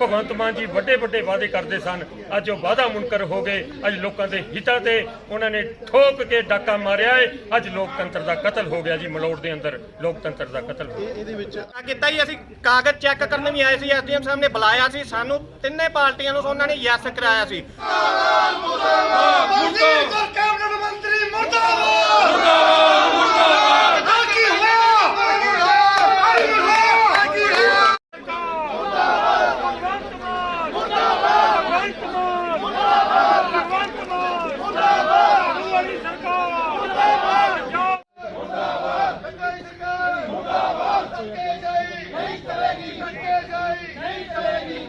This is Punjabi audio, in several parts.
ਭਗਵੰਤ ਮਾਨ ਜੀ ਵੱਡੇ ਵੱਡੇ ਵਾਅਦੇ ਕਰਦੇ ਸਨ। ਅੱਜ ਉਹ ਵਾਅਦਾ ਮੁਨਕਰ ਹੋ ਗਏ। ਅੱਜ ਲੋਕਾਂ ਦੇ ਹਿੱਤਾਂ ਤੇ ਉਹਨਾਂ ਨੇ ਠੋਕ ਕੇ ਡਾਕਾ ਮਾਰਿਆ ਹੈ ਅੱਜ ਲੋਕਤੰਤਰ ਦਾ ਕਤਲ ਹੋ ਗਿਆ ਜੀ ਮਲੋੜ ਦੇ ਅੰਦਰ। ਲੋਕਤੰਤਰ ਦਾ ਕਤਲ ਹੋ ਗਿਆ। ਇਹਦੇ ਵਿੱਚ ਆ ਕੀਤਾ ਹੀ ਅਸੀਂ। ਕਾਗਜ਼ ਚੈੱਕ ਕਰਨ ਵੀ ਆਏ ਸੀ। ਐਸਡੀਐਮ ਸਾਹਿਬ ਨੇ ਬੁਲਾਇਆ ਸੀ। ਸਾਨੂੰ ਤਿੰਨੇ ਪਾਰਟੀਆਂ ਨੂੰ ਉਹਨਾਂ ਨੇ ਯੈਸ ਕਰਾਇਆ ਸੀ। ਕੈਬਨਿਟ ਮੰਤਰੀ ਮੁਰਦਾਬਾਦ। ਮੁਰਦਾਬਾਦ ਮੁਰਦਾਬਾਦ ਕੀ ਹੋਇਆ ਕੀ ਹੋਇਆ ਕੀ ਹੋਇਆ ਮੁਰਦਾਬਾਦ ਮੁਰਦਾਬਾਦ ਮੁਰਦਾਬਾਦ ਮੁਰਦਾਬਾਦ ਮੁਰਦਾਬਾਦ ਡੀਸੀ ਮੁਕਤਸਰ ਮੁਰਦਾਬਾਦ ਮੁਰਦਾਬਾਦ ਮੁਰਦਾਬਾਦ ਮੁਰਦਾਬਾਦ ਮੈਡਮ ਹਾਂਜੀ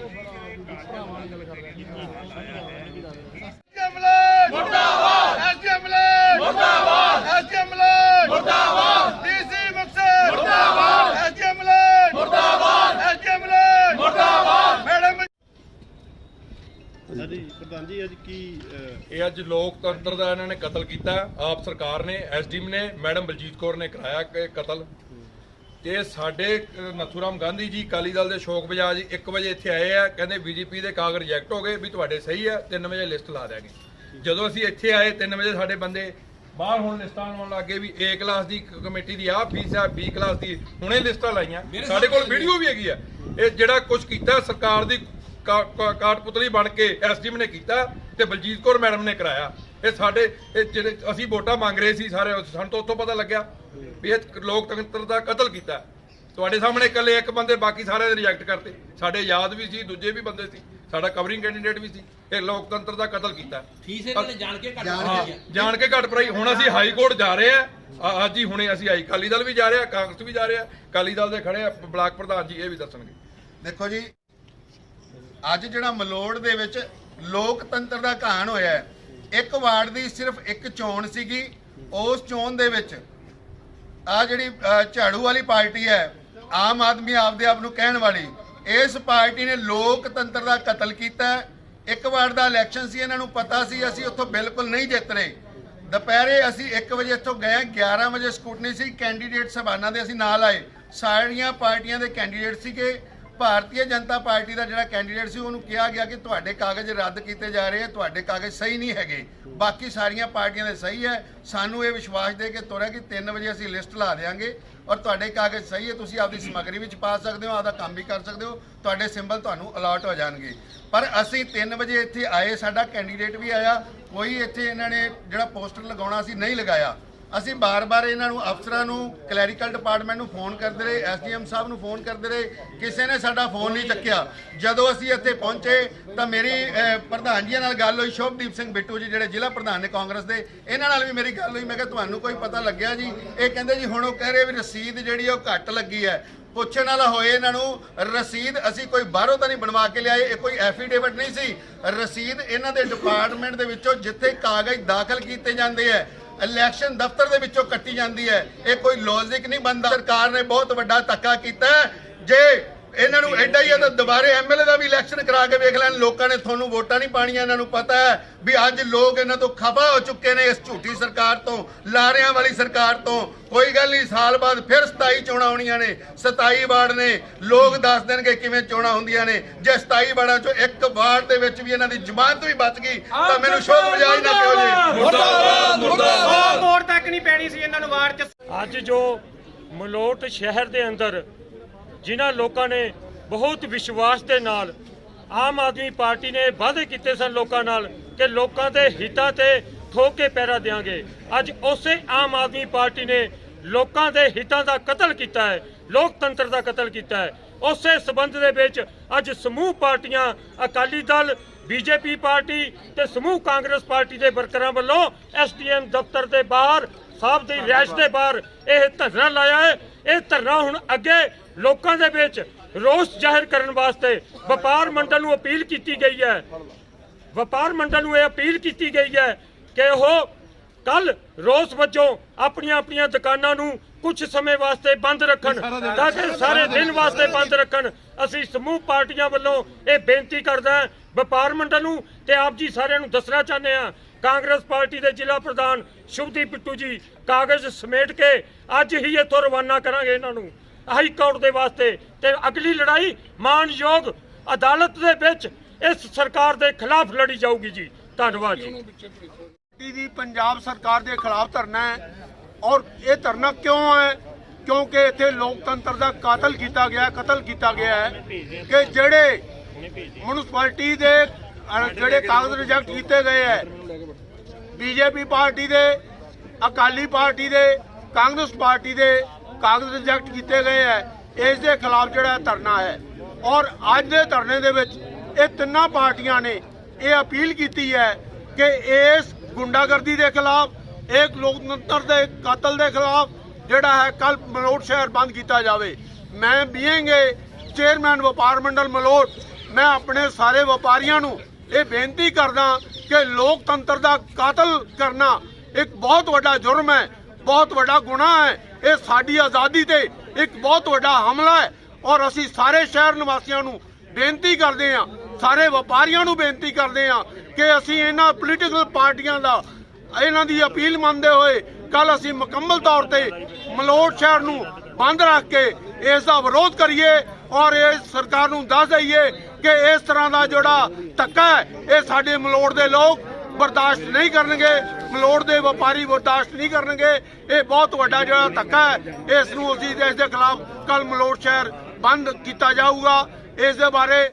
ਪ੍ਰਧਾਨ ਜੀ, ਅੱਜ ਕੀ ਇਹ ਅੱਜ ਲੋਕਤੰਤਰ ਦਾ ਇਹਨਾਂ ਨੇ ਕਤਲ ਕੀਤਾ। ਆਪ ਸਰਕਾਰ ਨੇ, ਐਸਡੀਐਮ ਨੇ, ਮੈਡਮ ਬਲਜੀਤ ਕੌਰ ਨੇ ਕਰਾਇਆ ਕਤਲ। ਤੇ ਸਾਡੇ ਨਥੂਰਾਮ ਗਾਂਧੀ ਜੀ ਅਕਾਲੀ ਦਲ ਦੇ ਸ਼ੋਕ ਬਜਾਜ 1 ਵਜੇ ਇੱਥੇ ਆਏ ਆ ਕਹਿੰਦੇ ਬੀਜੇਪੀ ਦੇ ਕਾਗਜ਼ ਰਿਜੈਕਟ ਹੋ ਗਏ ਵੀ ਤੁਹਾਡੇ ਸਹੀ ਆ 3 ਵਜੇ ਲਿਸਟ ਲਾ ਦਿਆਂਗੇ। ਜਦੋਂ ਅਸੀਂ ਇੱਥੇ ਆਏ 3 ਵਜੇ ਸਾਡੇ ਬੰਦੇ ਬਾਹਰ ਹੁਣ ਲਿਸਟਾਂ ਆਉਣ ਲੱਗੇ ਵੀ A ਕਲਾਸ ਦੀ ਕਮੇਟੀ ਦੀ ਆਹ ਫੀਸ ਆ B ਕਲਾਸ ਦੀ ਹੁਣੇ ਲਿਸਟਾਂ ਲਾਈਆਂ। ਸਾਡੇ ਕੋਲ ਵੀਡੀਓ ਵੀ ਹੈਗੀ ਆ। ਇਹ ਜਿਹੜਾ ਕੁਝ ਕੀਤਾ ਸਰਕਾਰ ਦੀ ਕਾ- ਕਾ- ਕਾਠਪੁਤਲੀ ਬਣ ਕੇ ਐਸਡੀਐਮ ਨੇ ਕੀਤਾ ਤੇ ਬਲਜੀਤ ਕੌਰ ਮੈਡਮ ਨੇ ਕਰਾਇਆ। ਇਹ ਸਾਡੇ ਇਹ ਜਿਹੜੇ ਅਸੀਂ ਵੋਟਾਂ ਮੰਗ ਰਹੇ ਸੀ ਸਾਰੇ ਸਾਨੂੰ ਤਾਂ ਉੱਥੋਂ ਪਤਾ ਲੱਗਿਆ ਵੀ ਇਹ ਲੋਕਤੰਤਰ ਦਾ ਕਤਲ ਕੀਤਾ। ਤੁਹਾਡੇ ਸਾਹਮਣੇ ਇਕੱਲੇ ਇੱਕ ਬੰਦੇ ਬਾਕੀ ਸਾਰੇ ਰਿਜੈਕਟ ਕਰਤੇ। ਸਾਡੇ ਯਾਦ ਵੀ ਸੀ ਦੂਜੇ ਵੀ ਬੰਦੇ ਸੀ ਸਾਡਾ ਕਵਰਿੰਗ ਕੈਂਡੀਡੇਟ ਵੀ ਸੀ। ਇਹ ਲੋਕਤੰਤਰ ਦਾ ਕਤਲ ਕੀਤਾ। ਫੀਸ ਇਹਨਾਂ ਨੇ ਜਾਣ ਕੇ ਘੱਟ ਹੈ ਜਾਣ ਕੇ ਘੱਟ ਪਰਾਈ ਹੁਣ ਅਸੀਂ ਹਾਈ ਕੋਰਟ ਜਾ ਰਹੇ ਆ ਆ- ਅੱਜ ਹੀ ਹੁਣੇ ਅਸੀਂ ਆਈ ਅਕਾਲੀ ਦਲ ਵੀ ਜਾ ਰਿਹਾ ਕਾਂਗਰਸ ਵੀ ਜਾ ਰਿਹਾ ਅਕਾਲੀ ਦਲ ਦੇ ਖੜੇ ਆ ਬਲਾਕ ਪ੍ਰਧਾਨ ਜੀ ਇਹ ਵੀ ਦੱਸਣਗੇ। ਦੇਖੋ ਜੀ ਅੱਜ ਜਿਹੜਾ ਮਲੋੜ ਦੇ ਵਿੱਚ ਲੋਕਤੰਤਰ ਦਾ ਕਹਾਣ ਹੋਇਆ ਹੈ ਇੱਕ ਵਾਰਡ ਦੀ ਸਿਰਫ ਇੱਕ ਚੋਣ ਸੀਗੀ, ਉਸ ਚੋਣ ਦੇ ਵਿੱਚ ਆ ਜਿਹੜੀ ਝਾੜੂ ਵਾਲੀ ਪਾਰਟੀ ਹੈ, ਆਮ ਆਦਮੀ ਆਪਦੇ ਆਪ ਨੂੰ ਕਹਿਣ ਵਾਲੀ, ਇਸ ਪਾਰਟੀ ਨੇ ਲੋਕਤੰਤਰ ਦਾ ਕਤਲ ਕੀਤਾ। ਇੱਕ ਵਾਰ ਦਾ ਇਲੈਕਸ਼ਨ ਸੀ, ਇਹਨਾਂ ਨੂੰ ਪਤਾ ਸੀ, ਅਸੀਂ ਉੱਥੋਂ ਬਿਲਕੁਲ ਨਹੀਂ ਜਿੱਤ ਰਹੇ। ਦੁਪਹਿਰੇ ਅਸੀਂ 1 ਵਜੇ ਇੱਥੋਂ ਗਏ 11 ਵਜੇ ਸਕੂਟਨੀ ਸੀ, ਕੈਂਡੀਡੇਟ ਸਭਾਨਾਂ ਦੇ ਅਸੀਂ ਨਾਲ ਆਏ। ਸਾਰੀਆਂ ਪਾਰਟੀਆਂ ਦੇ ਕੈਂਡੀਡੇਟ ਸੀਗੇ। ਭਾਰਤੀ ਜਨਤਾ ਪਾਰਟੀ ਦਾ ਜਿਹੜਾ ਕੈਂਡੀਡੇਟ ਸੀ, ਉਹਨੂੰ ਕਿਹਾ ਗਿਆ ਕਿ ਤੁਹਾਡੇ ਕਾਗਜ਼ ਰੱਦ ਕੀਤੇ ਜਾ ਰਹੇ ਆ, ਤੁਹਾਡੇ ਕਾਗਜ਼ ਸਹੀ ਨਹੀਂ ਹੈਗੇ। ਬਾਕੀ ਸਾਰੀਆਂ ਪਾਰਟੀਆਂ ਦੇ ਸਹੀ ਹੈ। ਸਾਨੂੰ ਇਹ ਵਿਸ਼ਵਾਸ ਦੇ ਕੇ ਤੋਰਿਆ ਕਿ 3 ਵਜੇ ਅਸੀਂ ਲਿਸਟ ਲਾ ਦੇਵਾਂਗੇ ਔਰ ਤੁਹਾਡੇ ਕਾਗਜ਼ ਸਹੀ ਹੈ, ਤੁਸੀਂ ਆਪਦੀ ਸਮੱਗਰੀ ਵਿੱਚ ਪਾ ਸਕਦੇ ਹੋ, ਆਪਦਾ ਕੰਮ ਵੀ ਕਰ ਸਕਦੇ ਹੋ, ਤੁਹਾਡੇ ਸਿੰਬਲ ਤੁਹਾਨੂੰ ਅਲਾਟ ਹੋ ਜਾਣਗੇ। ਪਰ ਅਸੀਂ 3 ਵਜੇ ਇੱਥੇ ਆਏ, ਸਾਡਾ ਕੈਂਡੀਡੇਟ ਵੀ ਆਇਆ, ਕੋਈ ਇੱਥੇ ਇਹਨਾਂ ਨੇ ਜਿਹੜਾ ਪੋਸਟਰ ਲਗਾਉਣਾ ਸੀ, ਨਹੀਂ ਲਗਾਇਆ। ਅਸੀਂ ਬਾਰ-ਬਾਰ ਇਹਨਾਂ ਨੂੰ, ਅਫਸਰਾਂ ਨੂੰ, ਕਲੈਰੀਕਲ ਡਿਪਾਰਟਮੈਂਟ ਨੂੰ ਫੋਨ ਕਰਦੇ ਰਹੇ, ਐਸਡੀਐਮ ਸਾਹਿਬ ਨੂੰ ਫੋਨ ਕਰਦੇ ਰਹੇ। ਕਿਸੇ ਨੇ ਸਾਡਾ ਫੋਨ ਨਹੀਂ ਚੱਕਿਆ। ਜਦੋਂ ਅਸੀਂ ਇੱਥੇ ਪਹੁੰਚੇ, ਤਾਂ ਮੇਰੀ ਪ੍ਰਧਾਨ ਜੀ ਨਾਲ ਗੱਲ ਹੋਈ, ਸ਼ੋਭਦੀਪ ਸਿੰਘ ਬਿੱਟੂ ਜੀ, ਜਿਹੜੇ ਜ਼ਿਲ੍ਹਾ ਪ੍ਰਧਾਨ ਨੇ ਕਾਂਗਰਸ ਦੇ, ਇਹਨਾਂ ਨਾਲ ਵੀ ਮੇਰੀ ਗੱਲ ਹੋਈ। ਮੈਂ ਕਿਹਾ, ਤੁਹਾਨੂੰ ਕੋਈ ਪਤਾ ਲੱਗਿਆ ਜੀ? ਇਹ ਕਹਿੰਦੇ ਜੀ, ਹੁਣ ਉਹ ਕਹਿ ਰਹੇ ਵੀ ਰਸੀਦ ਜਿਹੜੀ ਉਹ ਘੱਟ ਲੱਗੀ ਹੈ। ਪੁੱਛਣ ਵਾਲਾ ਹੋਏ ਇਹਨਾਂ ਨੂੰ, ਰਸੀਦ ਅਸੀਂ ਕੋਈ ਬਾਹਰੋਂ ਤਾਂ ਨਹੀਂ ਬਣਵਾ ਕੇ ਲਿਆਏ, ਇਹ ਕੋਈ ਐਫੀਡੇਵਿਟ ਨਹੀਂ ਸੀ। ਰਸੀਦ ਇਹਨਾਂ ਦੇ ਡਿਪਾਰਟਮੈਂਟ ਦੇ ਵਿੱਚੋਂ ਜਿੱਥੇ ਕਾਗਜ਼ ਦਾਖਲ ਕੀਤੇ ਜਾਂਦੇ ਹੈ ਇਲੈਕਸ਼ਨ ਦਫ਼ਤਰ ਦੇ ਵਿੱਚੋਂ ਕੱਟੀ ਜਾਂਦੀ ਹੈ। ਇਹ ਕੋਈ ਲੌਜਿਕ ਨਹੀਂ ਬਣਦਾ। ਸਰਕਾਰ ਨੇ ਬਹੁਤ ਵੱਡਾ ਧੱਕਾ ਕੀਤਾ ਜੇ ਇਹਨਾਂ ਨੂੰ ਐਡਾ ਹੀ ਹੈ ਤਾਂ ਦੁਬਾਰੇ ਐਮਐਲਏ ਦਾ ਵੀ ਇਲੈਕਸ਼ਨ ਕਰਾ ਕੇ ਵੇਖ ਲੈਣ। ਲੋਕਾਂ ਨੇ ਤੁਹਾਨੂੰ ਵੋਟਾਂ ਨਹੀਂ ਪਾਣੀਆਂ ਇਹਨਾਂ ਨੂੰ ਪਤਾ ਹੈ ਵੀ ਅੱਜ ਲੋਕ ਇਹਨਾਂ ਤੋਂ ਖਫਾ ਹੋ ਚੁੱਕੇ ਨੇ ਇਸ ਝੂਠੀ ਸਰਕਾਰ ਤੋਂ ਲਾਰਿਆਂ ਵਾਲੀ ਸਰਕਾਰ ਤੋਂ। ਕੋਈ ਗੱਲ ਨਹੀਂ ਸਾਲ ਬਾਅਦ ਫਿਰ 27 ਚੋਣਾਂ ਆਉਣੀਆਂ ਨੇ 27 ਵਾਰਡ ਨੇ। ਲੋਕ ਦੱਸ ਦੇਣਗੇ ਕਿਵੇਂ ਚੋਣਾਂ ਹੁੰਦੀਆਂ ਨੇ। ਜੇ 27 ਵਾਰਡਾਂ ਚੋਂ ਇੱਕ ਵਾਰਡ ਦੇ ਵਿੱਚ ਵੀ ਇਹਨਾਂ ਦੀ ਜ਼ਮਾਨਤ ਵੀ ਬਚ ਗਈ ਤਾਂ ਮੈਨੂੰ ਸ਼ੋਕ ਬਜਾਜ ਨਾ ਕਿਹੋ ਜੀ। ਵੋਟ ਤੱਕ ਨਹੀਂ ਪੈਣੀ ਸੀ ਇਹਨਾਂ ਨੂੰ ਵਾਰਡ 'ਚ। ਅੱਜ ਜੋ ਮਲੋਟ ਸ਼ਹਿਰ ਦੇ ਅੰਦਰ ਜਿਨ੍ਹਾਂ ਲੋਕਾਂ ਨੇ ਬਹੁਤ ਵਿਸ਼ਵਾਸ ਦੇ ਨਾਲ ਆਮ ਆਦਮੀ ਪਾਰਟੀ ਨੇ ਵਾਅਦੇ ਕੀਤੇ ਸਨ ਲੋਕਾਂ ਨਾਲ ਕਿ ਲੋਕਾਂ ਦੇ ਹਿੱਤਾਂ ਤੇ ਠੋਕ ਕੇ ਪੈਰਾ ਦੇਾਂਗੇ ਅੱਜ ਉਸੇ ਆਮ ਆਦਮੀ ਪਾਰਟੀ ਨੇ ਲੋਕਾਂ ਦੇ ਹਿੱਤਾਂ ਦਾ ਕਤਲ ਕੀਤਾ ਹੈ, ਲੋਕਤੰਤਰ ਦਾ ਕਤਲ ਕੀਤਾ ਹੈ। ਉਸੇ ਸਬੰਧ ਦੇ ਵਿੱਚ ਅੱਜ ਸਮੂਹ ਪਾਰਟੀਆਂ, ਅਕਾਲੀ ਦਲ, ਬੀਜੇਪੀ ਪਾਰਟੀ ਤੇ ਸਮੂਹ ਕਾਂਗਰਸ ਪਾਰਟੀ ਦੇ ਵਰਕਰਾਂ ਵੱਲੋਂ ਐਸਡੀਐਮ ਦਫ਼ਤਰ ਦੇ ਬਾਹਰ ਸਾਹਿਬ ਦੀ ਰਿਹਾਇਸ਼ ਦੇ ਬਾਹਰ ਇਹ ਧਰਨਾ ਲਾਇਆ ਹੈ। ਇਹ ਧਰਨਾ ਹੁਣ ਅੱਗੇ ਲੋਕਾਂ ਦੇ ਵਿੱਚ ਰੋਸ ਜ਼ਾਹਿਰ ਕਰਨ ਵਾਸਤੇ ਵਪਾਰ ਮੰਡਲ ਨੂੰ ਅਪੀਲ ਕੀਤੀ ਗਈ ਹੈ। ਵਪਾਰ ਮੰਡਲ ਨੂੰ ਇਹ ਅਪੀਲ ਕੀਤੀ ਗਈ ਹੈ ਕਿ ਉਹ ਕੱਲ ਰੋਸ ਵਜੋਂ ਆਪਣੀਆਂ ਆਪਣੀਆਂ ਦੁਕਾਨਾਂ ਨੂੰ ਕੁਝ ਸਮੇਂ ਵਾਸਤੇ ਬੰਦ ਰੱਖਣ ਤਾਂ ਕਿ ਸਾਰੇ ਦਿਨ ਵਾਸਤੇ ਬੰਦ ਰੱਖਣ। ਅਸੀਂ ਸਮੂਹ ਪਾਰਟੀਆਂ ਵੱਲੋਂ ਇਹ ਬੇਨਤੀ ਕਰਦਾ ਹਾਂ। ਵਪਾਰ ਮੰਡਲ ਨੂੰ ਤੇ ਆਪ ਜੀ ਸਾਰਿਆਂ ਨੂੰ ਦੱਸਣਾ ਚਾਹੁੰਦੇ ਆ ਕਾਂਗਰਸ ਪਾਰਟੀ ਦੇ ਜ਼ਿਲ੍ਹਾ ਪ੍ਰਧਾਨ ਸ਼ੁਭਦੀਪ ਬਿੱਟੂ ਜੀ ਕਾਗਜ਼ ਸਮੇਟ ਕੇ ਅੱਜ ਹੀ ਇੱਥੋਂ ਰਵਾਨਾ ਕਰਾਂਗੇ ਇਹਨਾਂ ਨੂੰ। ਹਾਈ ਕੋਰਟ ਦੇ ਵਾਸਤੇ ਤੇ ਅਗਲੀ ਲੜਾਈ ਮਾਨਯੋਗ ਅਦਾਲਤ ਦੇ ਵਿੱਚ ਇਸ ਸਰਕਾਰ ਦੇ ਖਿਲਾਫ ਲੜੀ ਜਾਊਗੀ ਜੀ। ਧੰਨਵਾਦ ਜੀ। ਪਾਰਟੀ ਦੀ ਪੰਜਾਬ ਸਰਕਾਰ ਦੇ ਖਿਲਾਫ ਧਰਨਾ ਹੈ ਔਰ ਇਹ ਧਰਨਾ ਕਿਉਂ ਹੈ? ਕਿਉਂਕਿ ਇੱਥੇ ਲੋਕਤੰਤਰ ਦਾ ਕਾਤਲ ਕੀਤਾ ਗਿਆ ਕਤਲ ਕੀਤਾ ਗਿਆ ਹੈ ਕਿ ਜਿਹੜੇ ਮਿਊਨਿਸਪੈਲਿਟੀ ਦੇ ਅਹ, ਜਿਹੜੇ ਕਾਗਜ਼ ਰਿਜੈਕਟ ਕੀਤੇ ਗਏ ਹੈ ਬੀਜੇਪੀ ਪਾਰਟੀ ਦੇ ਅਕਾਲੀ ਪਾਰਟੀ ਦੇ ਕਾਂਗਰਸ ਪਾਰਟੀ ਦੇ ਕਾਗਜ਼ ਰਿਜੈਕਟ ਕੀਤੇ ਗਏ ਹੈ ਇਸ ਦੇ ਖਿਲਾਫ ਜਿਹੜਾ ਧਰਨਾ ਹੈ। ਔਰ ਅੱਜ ਦੇ ਧਰਨੇ ਦੇ ਵਿੱਚ ਇਹ ਤਿੰਨਾਂ ਪਾਰਟੀਆਂ ਨੇ ਇਹ ਅਪੀਲ ਕੀਤੀ ਹੈ ਕਿ ਇਸ ਗੁੰਡਾਗਰਦੀ ਦੇ ਖਿਲਾਫ ਇੱਕ ਲੋਕਤੰਤਰ ਦੇ ਕਾਤਲ ਦੇ ਖਿਲਾਫ ਜਿਹੜਾ ਹੈ ਕੱਲ ਮਲੋਟ ਸ਼ਹਿਰ ਬੰਦ ਕੀਤਾ ਜਾਵੇ। ਮੈਂ ਬੀਇੰਗ ਏ ਚੇਅਰਮੈਨ ਵਪਾਰ ਮੰਡਲ ਮਲੋਟ ਮੈਂ ਆਪਣੇ ਸਾਰੇ ਵਪਾਰੀਆਂ ਨੂੰ ਇਹ ਬੇਨਤੀ ਕਰਦਾ ਕਿ ਲੋਕਤੰਤਰ ਦਾ ਕਾਤਲ ਕਰਨਾ ਇੱਕ ਬਹੁਤ ਵੱਡਾ ਜੁਰਮ ਹੈ, ਬਹੁਤ ਵੱਡਾ ਗੁਨਾਹ ਹੈ। ਇਹ ਸਾਡੀ ਆਜ਼ਾਦੀ ਤੇ ਇੱਕ ਬਹੁਤ ਵੱਡਾ ਹਮਲਾ ਹੈ ਔਰ ਅਸੀਂ ਸਾਰੇ ਸ਼ਹਿਰ ਨਿਵਾਸੀਆਂ ਨੂੰ ਬੇਨਤੀ ਕਰਦੇ ਹਾਂ, ਸਾਰੇ ਵਪਾਰੀਆਂ ਨੂੰ ਬੇਨਤੀ ਕਰਦੇ ਹਾਂ ਕਿ ਅਸੀਂ ਇਹਨਾਂ ਪੋਲੀਟੀਕਲ ਪਾਰਟੀਆਂ ਦਾ, ਇਹਨਾਂ ਦੀ ਅਪੀਲ ਮੰਨਦੇ ਹੋਏ ਕੱਲ ਅਸੀਂ ਮੁਕੰਮਲ ਤੌਰ ਤੇ ਮਲੋਟ ਸ਼ਹਿਰ ਨੂੰ ਬੰਦ ਰੱਖ ਕੇ ਇਸ ਦਾ ਵਿਰੋਧ ਕਰੀਏ ਔਰ ਇਹ ਸਰਕਾਰ ਨੂੰ ਦੱਸ ਦਈਏ ਕਿ ਇਸ ਤਰ੍ਹਾਂ ਦਾ ਜਿਹੜਾ ਧੱਕਾ ਹੈ, ਇਹ ਸਾਡੇ ਮਲੋੜ ਦੇ ਲੋਕ ਬਰਦਾਸ਼ਤ ਨਹੀਂ ਕਰਨਗੇ, ਮਲੋਟ ਦੇ ਵਪਾਰੀ ਬਰਦਾਸ਼ਤ ਨਹੀਂ ਕਰਨਗੇ। ਇਹ ਬਹੁਤ ਵੱਡਾ ਜਿਹੜਾ ਧੱਕਾ ਹੈ, ਇਸ ਨੂੰ ਅਸੀਂ ਇਸ ਦੇ ਖਿਲਾਫ ਕੱਲ ਮਲੋਟ ਸ਼ਹਿਰ ਬੰਦ ਕੀਤਾ ਜਾਊਗਾ। ਇਸ ਦੇ ਬਾਰੇ